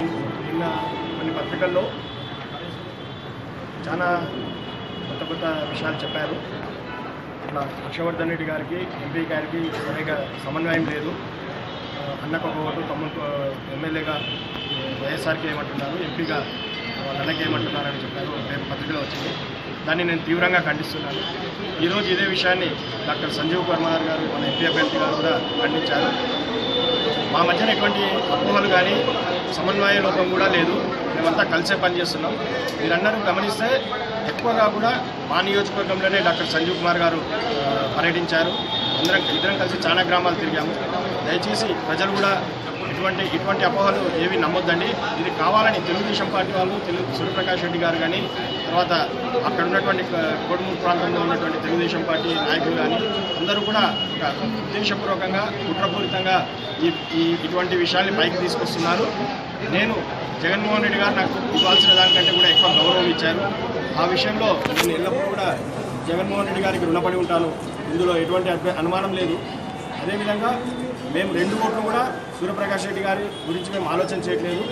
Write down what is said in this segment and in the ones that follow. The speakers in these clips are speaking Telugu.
నిన్న కొన్ని పత్రికల్లో చాలా కొత్త కొత్త విషయాలు చెప్పారు. అట్లా హర్షవర్ధన్ రెడ్డి గారికి ఎంపీ గారికి సరిగా సమన్వయం లేదు. అన్నకు ఓటు ఎమ్మెల్యేగా వైఎస్ఆర్కి ఏమంటున్నారు ఎంపీగా వాళ్ళకి ఏమంటున్నారని చెప్పారు. రేపు పత్రికలో వచ్చింది. దాన్ని నేను తీవ్రంగా ఖండిస్తున్నాను. ఈరోజు ఇదే విషయాన్ని డాక్టర్ సంజీవ్ కుర్మార్ గారు మన ఎంపీ అభ్యర్థి గారు కూడా ఖండించారు. మా మధ్యన ఎటువంటి అపోహలు కానీ సమన్వయ లోపం కూడా లేదు. మేమంతా కలిసే పనిచేస్తున్నాం మీరందరూ గమనిస్తే ఎక్కువగా కూడా మా నియోజకవర్గంలోనే డాక్టర్ సంజీవ్ కుమార్ గారు పర్యటించారు. అందరం ఇద్దరం కలిసి చాలా గ్రామాలు తిరిగాము. దయచేసి ప్రజలు కూడా ఇటువంటి ఇటువంటి అపోహలు ఏవి నమ్మొద్దండి. ఇది కావాలని తెలుగుదేశం పార్టీ వాళ్ళు తెలుగు సూర్యప్రకాష్ రెడ్డి గారు కానీ తర్వాత అక్కడ ఉన్నటువంటి క- కోడుమూరు ప్రాంతంలో ఉన్నటువంటి తెలుగుదేశం పార్టీ నాయకులు కానీ అందరూ కూడా ఒక ఉద్దేశపూర్వకంగా కుట్రపూరితంగా ఈ ఈ ఇటువంటి విషయాల్ని పైకి తీసుకొస్తున్నారు. నేను జగన్మోహన్ రెడ్డి గారు నాకు ఇవ్వాల్సిన దానికంటే కూడా ఎక్కువ గౌరవం ఇచ్చారు. ఆ విషయంలో నేను ఎల్లప్పుడూ కూడా జగన్మోహన్ రెడ్డి గారికి రుణపడి ఉంటాను. ఇందులో ఎటువంటి అభ్య- అనుమానం లేదు. అదేవిధంగా మేము రెండు ఓట్లు కూడా సూర్యప్రకాష్ రెడ్డి గారి గురించి మేము ఆలోచన చేయట్లేదు.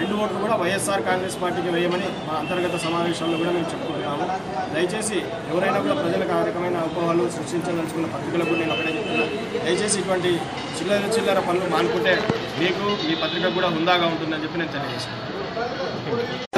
రెండు ఓట్లు కూడా వైఎస్ఆర్ కాంగ్రెస్ పార్టీకి వేయమని మా అంతర్గత సమావేశంలో కూడా మేము చెప్పుకుంటున్నాము దయచేసి ఎవరైనా కూడా ప్రజలకు ఆ రకమైన అనుభవాలు సృష్టించదలుచుకున్న పత్రికలకు నేను ఒకటే చెప్తున్నాను దయచేసి ఇటువంటి చిల్లర చిల్లర పనులు మానుకుంటే మీకు మీ పత్రిక కూడా హుందాగా ఉంటుందని చెప్పి నేను తెలియజేస్తున్నాను.